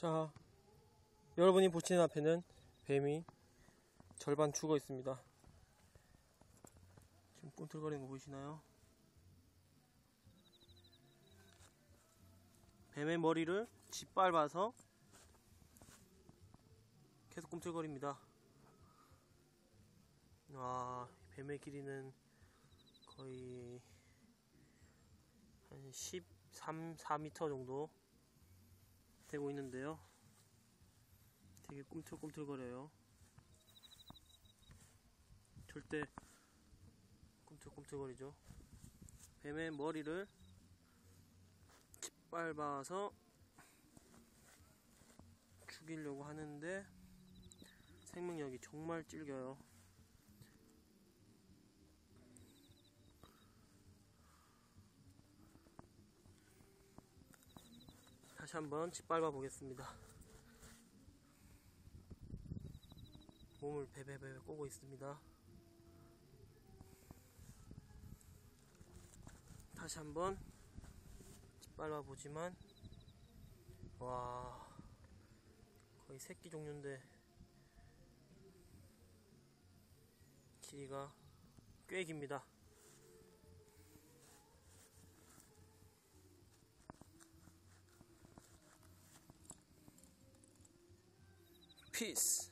자, 여러분이 보시는 앞에는 뱀이 절반 죽어 있습니다. 지금 꿈틀거리는 거 보이시나요? 뱀의 머리를 짓밟아서 계속 꿈틀거립니다. 와, 뱀의 길이는 거의 한 13, 4m 정도 되고 있는데요. 되게 꿈틀꿈틀거려요. 절대 꿈틀꿈틀거리죠. 뱀의 머리를 짓밟아서 죽이려고 하는데 생명력이 정말 찔겨요. 다시 한번 짓밟아 보겠습니다. 몸을 베베베 꼬고 있습니다. 다시 한번 짓밟아 보지만 와 거의 새끼 종류인데 길이가 꽤 깁니다. peace.